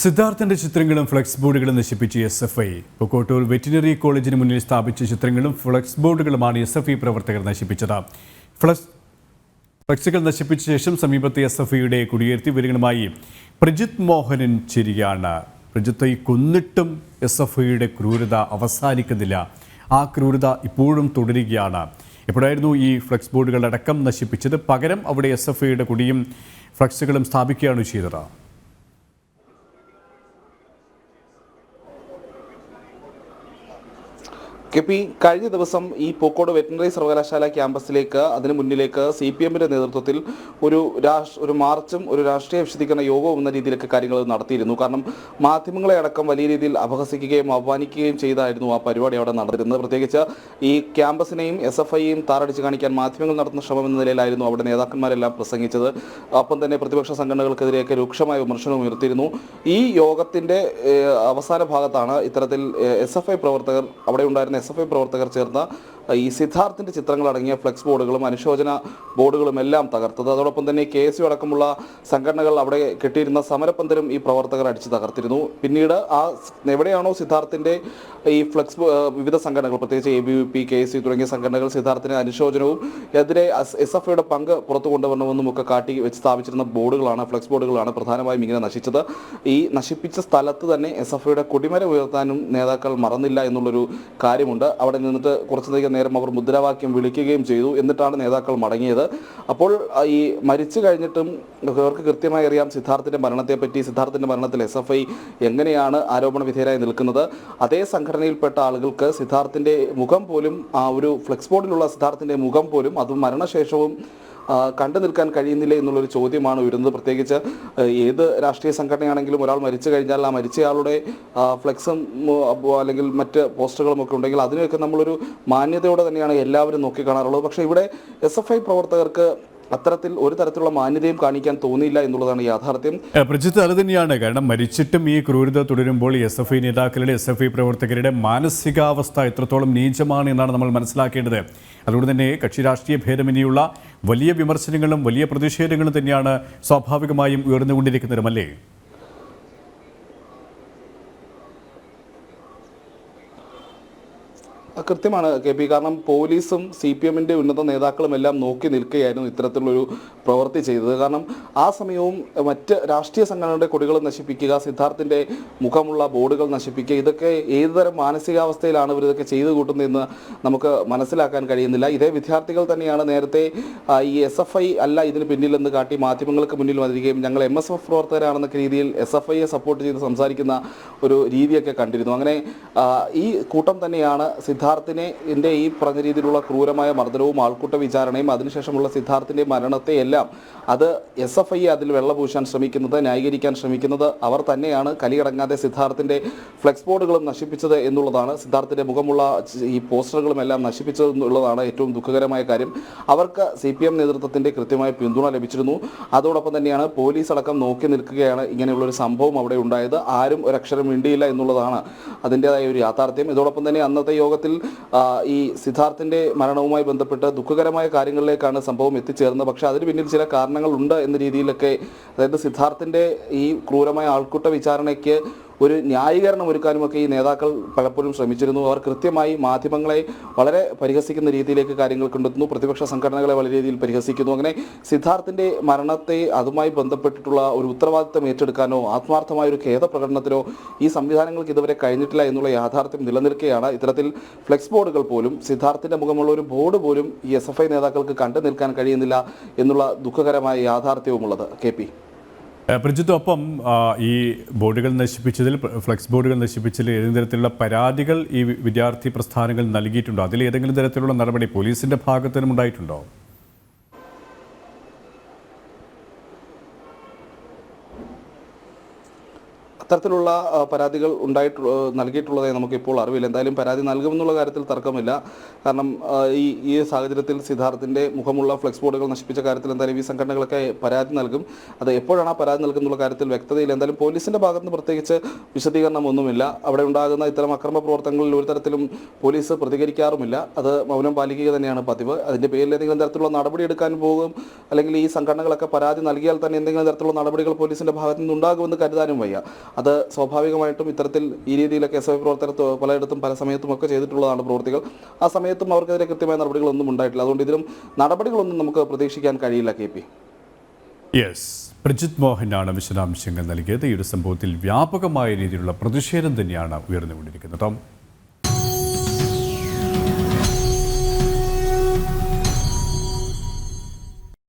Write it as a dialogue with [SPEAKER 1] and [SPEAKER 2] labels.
[SPEAKER 1] സിദ്ധാർത്ഥന്റെ ചിത്രങ്ങളും ഫ്ലെക്സ് ബോർഡുകളും നശിപ്പിച്ച് S F I Pookkottur veterinary കോളേജിന് മുന്നിൽ സ്ഥാപിച്ച ചിത്രങ്ങളും ഫ്ലെക്സ് ബോർഡുകളുമാണ് എസ് എഫ് ഐ പ്രവർത്തകർ നശിപ്പിച്ചത്. ഫ്ലക്സ് ഫ്ലെക്സുകൾ നശിപ്പിച്ച ശേഷം സമീപത്തെ എസ് എഫ് ഐയുടെ കുടിയേർത്തി വിവരങ്ങളുമായി പ്രജിത് മോഹനൻ ചിരിയാണ് പ്രജിത്ത് കൊന്നിട്ടും എസ് എഫ് ഐയുടെ ക്രൂരത അവസാനിക്കുന്നില്ല. ആ ക്രൂരത ഇപ്പോഴും തുടരുകയാണ്. എപ്പോഴായിരുന്നു ഈ ഫ്ലെക്സ് ബോർഡുകളടക്കം നശിപ്പിച്ചത്? പകരം അവിടെ എസ് എഫ് ഐയുടെ കുടിയും ഫ്ലെക്സുകളും സ്ഥാപിക്കുകയാണ് ചെയ്തത്.
[SPEAKER 2] കെ പി കഴിഞ്ഞ ദിവസം ഈ പൂക്കോട് വെറ്റിനറി സർവകലാശാല ക്യാമ്പസിലേക്ക് അതിന് മുന്നിലേക്ക് സി പി എമ്മിന്റെ നേതൃത്വത്തിൽ ഒരു രാഷ്ട്ര ഒരു മാർച്ചും ഒരു രാഷ്ട്രീയ വിശദീകരണ യോഗവും എന്ന രീതിയിലൊക്കെ കാര്യങ്ങൾ നടത്തിയിരുന്നു. കാരണം മാധ്യമങ്ങളെ അടക്കം വലിയ രീതിയിൽ അപഹസിക്കുകയും അപമാനിക്കുകയും ചെയ്തായിരുന്നു ആ പരിപാടി അവിടെ നടന്നിരുന്നത്. പ്രത്യേകിച്ച് ഈ ക്യാമ്പസിനെയും എസ് എഫ് ഐയെയും താറടിച്ച് കാണിക്കാൻ മാധ്യമങ്ങൾ നടത്തുന്ന ശ്രമം എന്ന നിലയിലായിരുന്നു അവിടെ നേതാക്കന്മാരെല്ലാം പ്രസംഗിച്ചത്. ഒപ്പം തന്നെ പ്രതിപക്ഷ സംഘടനകൾക്കെതിരെയൊക്കെ രൂക്ഷമായ വിമർശനവും ഉയർത്തിയിരുന്നു. ഈ യോഗത്തിന്റെ അവസാന ഭാഗത്താണ് ഇത്തരത്തിൽ എസ് എഫ് ഐ പ്രവർത്തകർ അവിടെ ഉണ്ടായിരുന്ന എസ് എഫ് ഐ പ്രവർത്തകർ ചേർന്ന ഈ സിദ്ധാർത്ഥിന്റെ ചിത്രങ്ങൾ അടങ്ങിയ ഫ്ലെക്സ് ബോർഡുകളും അനുശോചന ബോർഡുകളും എല്ലാം തകർത്തത്. അതോടൊപ്പം തന്നെ കെ എസ് യു അടക്കമുള്ള സംഘടനകൾ അവിടെ കെട്ടിയിരുന്ന സമരപ്പന്തലും ഈ പ്രവർത്തകർ അടിച്ചു തകർത്തിരുന്നു. പിന്നീട് ആ എവിടെയാണോ സിദ്ധാർത്ഥിന്റെ ഈ ഫ്ലെക്സ് വിവിധ സംഘടനകൾ പ്രത്യേകിച്ച് A B V P K S U തുടങ്ങിയ സംഘടനകൾ സിദ്ധാർത്ഥിന് അനുശോചനവും എതിരെ എസ് എഫ് ഐയുടെ പങ്ക് പുറത്തു കൊണ്ടുവരണമെന്നും ഒക്കെ കാട്ടി വെച്ച് സ്ഥാപിച്ചിരുന്ന ബോർഡുകളാണ് ഫ്ലെക്സ് ബോർഡുകളാണ് പ്രധാനമായും ഇങ്ങനെ നശിച്ചത്. ഈ നശിപ്പിച്ച സ്ഥലത്ത് തന്നെ എസ് എഫ് ഐയുടെ കൊടിമര ഉയർത്താനും നേതാക്കൾ മറന്നില്ല എന്നുള്ളൊരു കാര്യമുണ്ട്. അവിടെ നിന്നിട്ട് കുറച്ചധികം നേരം അവർ മുദ്രാവാക്യം വിളിക്കുകയും ചെയ്തു. എന്നിട്ടാണ് നേതാക്കൾ മടങ്ങിയത്. അപ്പോൾ ഈ മരിച്ചു കഴിഞ്ഞിട്ടും അവർക്ക് കൃത്യമായി അറിയാം സിദ്ധാർത്ഥിന്റെ മരണത്തെപ്പറ്റി. സിദ്ധാർത്ഥിന്റെ മരണത്തിൽ എസ് എഫ് ഐ എങ്ങനെയാണ് ആരോപണ വിധേയരായി നിൽക്കുന്നത്? അതേ സംഘടനയിൽപ്പെട്ട ആളുകൾക്ക് സിദ്ധാർത്ഥിന്റെ മുഖം പോലും ആ ഒരു ഫ്ലെക്സ് ബോർഡിലുള്ള സിദ്ധാർത്ഥിന്റെ മുഖം പോലും അതും മരണശേഷവും കണ്ടു നിൽക്കാൻ കഴിയുന്നില്ല എന്നുള്ളൊരു ചോദ്യമാണ് ഉയരുന്നത്. പ്രത്യേകിച്ച് ഏത് രാഷ്ട്രീയ സംഘടനയാണെങ്കിലും ഒരാൾ മരിച്ചു കഴിഞ്ഞാൽ ആ മരിച്ചയാളുടെ ഫ്ലെക്സും അല്ലെങ്കിൽ മറ്റ് പോസ്റ്ററുകളും ഒക്കെ ഉണ്ടെങ്കിൽ അതിനെയൊക്കെ നമ്മളൊരു മാന്യതയോടെ തന്നെയാണ് എല്ലാവരും നോക്കിക്കാണാറുള്ളത് പക്ഷേ ഇവിടെ എസ് എഫ് ഐ പ്രവർത്തകർക്ക് അത്തരത്തിൽ ഒരു തരത്തിലുള്ള മാന്യതയും കാണിക്കാൻ തോന്നിയില്ല എന്നുള്ളതാണ് യാഥാർത്ഥ്യം.
[SPEAKER 1] പ്രജിത്ത് അത് തന്നെയാണ്. കാരണം മരിച്ചിട്ടും ഈ ക്രൂരത തുടരുമ്പോൾ എസ് എഫ് ഐ നേതാക്കളുടെ എസ് എഫ് ഐ പ്രവർത്തകരുടെ മാനസികാവസ്ഥ എത്രത്തോളം നീചമാണ് എന്നാണ് നമ്മൾ മനസ്സിലാക്കേണ്ടത്. അതുകൊണ്ട് തന്നെ കക്ഷി രാഷ്ട്രീയ ഭേദമന്യുള്ള വലിയ വിമർശനങ്ങളും വലിയ പ്രതിഷേധങ്ങളും തന്നെയാണ് സ്വാഭാവികമായും ഉയർന്നുകൊണ്ടിരിക്കുന്നതുമല്ലേ?
[SPEAKER 2] ആ, കൃത്യമാണ് കെ പി. കാരണം പോലീസും സി പി എമ്മിന്റെ ഉന്നത നേതാക്കളും എല്ലാം നോക്കി നിൽക്കുകയായിരുന്നു ഇത്തരത്തിലുള്ളൊരു പ്രവൃത്തി ചെയ്തത്. കാരണം ആ സമയവും മറ്റ് രാഷ്ട്രീയ സംഘടനയുടെ കൊടികൾ നശിപ്പിക്കുക സിദ്ധാർത്ഥിന്റെ മുഖമുള്ള ബോർഡുകൾ നശിപ്പിക്കുക ഇതൊക്കെ ഏതുതരം മാനസികാവസ്ഥയിലാണ് ഇവർ ഇതൊക്കെ ചെയ്തു കൂട്ടുന്നതെന്ന് നമുക്ക് മനസ്സിലാക്കാൻ കഴിയുന്നില്ല. ഇതേ വിദ്യാർത്ഥികൾ തന്നെയാണ് നേരത്തെ ഈ എസ് എഫ് ഐ അല്ല ഇതിന് പിന്നിലെന്ന് കാട്ടി മാധ്യമങ്ങൾക്ക് മുന്നിൽ വന്നിരിക്കുകയും ഞങ്ങൾ എം എസ് എഫ് പ്രവർത്തകരാണെന്നൊക്കെ രീതിയിൽ എസ് എഫ് ഐയെ സപ്പോർട്ട് ചെയ്ത് സംസാരിക്കുന്ന ഒരു രീതിയൊക്കെ കണ്ടിരുന്നു. അങ്ങനെ ഈ കൂട്ടം തന്നെയാണ് സിദ്ധാർത്ഥിനെ എന്റെ ഈ പറഞ്ഞ രീതിയിലുള്ള ക്രൂരമായ മർദ്ദനവും ആൾക്കൂട്ട വിചാരണയും അതിനുശേഷമുള്ള സിദ്ധാർത്ഥിന്റെ മരണത്തെ എല്ലാം അത് എസ് എഫ് ഐ അതിൽ വെള്ളപൂശാൻ ശ്രമിക്കുന്നത് ന്യായീകരിക്കാൻ ശ്രമിക്കുന്നത് അവർ തന്നെയാണ് കലിയടങ്ങാതെ സിദ്ധാർത്ഥിന്റെ ഫ്ലെക്സ് ബോർഡുകളും നശിപ്പിച്ചത് എന്നുള്ളതാണ്. സിദ്ധാർത്ഥിന്റെ മുഖമുള്ള ഈ പോസ്റ്ററുകളും എല്ലാം നശിപ്പിച്ചത് എന്നുള്ളതാണ് ഏറ്റവും ദുഃഖകരമായ കാര്യം. അവർക്ക് സി പി എം നേതൃത്വത്തിന്റെ കൃത്യമായ പിന്തുണ ലഭിച്ചിരുന്നു. അതോടൊപ്പം തന്നെയാണ് പോലീസ് അടക്കം നോക്കി നിൽക്കുകയാണ് ഇങ്ങനെയുള്ളൊരു സംഭവം അവിടെ ഉണ്ടായത്. ആരും ഒരക്ഷരം മിണ്ടിയില്ല എന്നുള്ളതാണ് അതിന്റെതായ ഒരു യാഥാർത്ഥ്യം. ഇതോടൊപ്പം തന്നെ അന്നത്തെ യോഗത്തിൽ ആ, ഈ സിദ്ധാർത്ഥിന്റെ മരണവുമായി ബന്ധപ്പെട്ട് ദുഃഖകരമായ കാര്യങ്ങളിലേക്കാണ് സംഭവം എത്തിച്ചേർന്നത്. പക്ഷേ അതിന് പിന്നിൽ ചില കാരണങ്ങളുണ്ട് എന്ന രീതിയിലൊക്കെ അതായത് സിദ്ധാർത്ഥിന്റെ ഈ ക്രൂരമായ ആൾക്കൂട്ട വിചാരണയ്ക്ക് ഒരു ന്യായീകരണം ഒരുക്കാനുമൊക്കെ ഈ നേതാക്കൾ പലപ്പോഴും ശ്രമിച്ചിരുന്നു. അവർ കൃത്യമായി മാധ്യമങ്ങളെ വളരെ പരിഹസിക്കുന്ന രീതിയിലേക്ക് കാര്യങ്ങൾ കൊണ്ടെത്തുന്നു പ്രതിപക്ഷ സംഘടനകളെ വളരെ രീതിയിൽ പരിഹസിക്കുന്നു. അങ്ങനെ സിദ്ധാർത്ഥിന്റെ മരണത്തെ അതുമായി ബന്ധപ്പെട്ടിട്ടുള്ള ഒരു ഉത്തരവാദിത്തം ഏറ്റെടുക്കാനോ ആത്മാർത്ഥമായ ഒരു ഖേദ പ്രകടനത്തിനോ ഈ സംവിധാനങ്ങൾക്ക് ഇതുവരെ കഴിഞ്ഞിട്ടില്ല എന്നുള്ള യാഥാർത്ഥ്യം നിലനിൽക്കുകയാണ് ഇത്തരത്തിൽ ഫ്ലെക്സ് ബോർഡുകൾ പോലും. സിദ്ധാർത്ഥിന്റെ മുഖമുള്ള ഒരു ബോർഡ് പോലും ഈ എസ് നേതാക്കൾക്ക് കണ്ടു നിൽക്കാൻ കഴിയുന്നില്ല എന്നുള്ള ദുഃഖകരമായ യാഥാർത്ഥ്യവുമുള്ളത്. കെ പി
[SPEAKER 1] ഏഹ് പ്രജിത്ത് ഒപ്പം ഈ ബോർഡുകൾ നശിപ്പിച്ചതിൽ ഫ്ലെക്സ് ബോർഡുകൾ നശിപ്പിച്ചതിൽ ഏതെങ്കിലും തരത്തിലുള്ള പരാതികൾ ഈ വിദ്യാർത്ഥി പ്രസ്ഥാനങ്ങൾ നൽകിയിട്ടുണ്ടോ? അതിൽ ഏതെങ്കിലും തരത്തിലുള്ള നടപടി പോലീസിന്റെ ഭാഗത്തു നിന്നും ഉണ്ടായിട്ടുണ്ടോ
[SPEAKER 2] അത്തരത്തിലുള്ള പരാതികൾ ഉണ്ടായിട്ട് നൽകിയിട്ടുള്ളതായി നമുക്കിപ്പോൾ അറിവില്ല. എന്തായാലും പരാതി നൽകുമെന്നുള്ള കാര്യത്തിൽ തർക്കമില്ല. കാരണം ഈ ഈ സാഹചര്യത്തിൽ സിദ്ധാർത്ഥിന്റെ മുഖമുള്ള ഫ്ലെക്സ് ബോർഡുകൾ നശിപ്പിച്ച കാര്യത്തിൽ എന്തായാലും ഈ സംഘടനകളൊക്കെ പരാതി നൽകും. അത് എപ്പോഴാണ് ആ പരാതി നൽകുന്നുള്ള കാര്യത്തിൽ വ്യക്തതയില്ല. എന്തായാലും പോലീസിന്റെ ഭാഗത്ത് നിന്ന് പ്രത്യേകിച്ച് വിശദീകരണം ഒന്നുമില്ല. അവിടെ ഉണ്ടാകുന്ന ഇത്തരം അക്രമ പ്രവർത്തനങ്ങളിൽ ഒരു തരത്തിലും പോലീസ് പ്രതികരിക്കാറുമില്ല. അത് മൗനം പാലിക്കുക തന്നെയാണ് പതിവ്. അതിന്റെ പേരിൽ എന്തെങ്കിലും തരത്തിലുള്ള നടപടി എടുക്കാൻ പോകും. അല്ലെങ്കിൽ ഈ സംഘടനകളൊക്കെ പരാതി നൽകിയാൽ തന്നെ എന്തെങ്കിലും തരത്തിലുള്ള നടപടികൾ പോലീസിന്റെ ഭാഗത്തു നിന്ന് ഉണ്ടാകുമെന്ന് കരുതാനും വയ്യ. അത് സ്വാഭാവികമായിട്ടും ഇത്തരത്തിൽ ഈ രീതിയിലൊക്കെ എസ് എഫ് പ്രവർത്തകർ പലയിടത്തും പല സമയത്തും ഒക്കെ ചെയ്തിട്ടുള്ളതാണ് പ്രവൃത്തികൾ. ആ സമയത്തും അവർക്കെതിരെ കൃത്യമായ നടപടികളൊന്നും ഉണ്ടായിട്ടില്ല. അതുകൊണ്ട് ഇതിലും നടപടികളൊന്നും നമുക്ക് പ്രതീക്ഷിക്കാൻ കഴിയില്ല കെ പി.
[SPEAKER 1] യെസ് പ്രജിത് മോഹനാണ് വിശദാംശങ്ങൾ നൽകിയത്. ഈ ഒരു സംഭവത്തിൽ വ്യാപകമായ രീതിയിലുള്ള പ്രതിഷേധം തന്നെയാണ് ഉയർന്നുകൊണ്ടിരിക്കുന്നത്.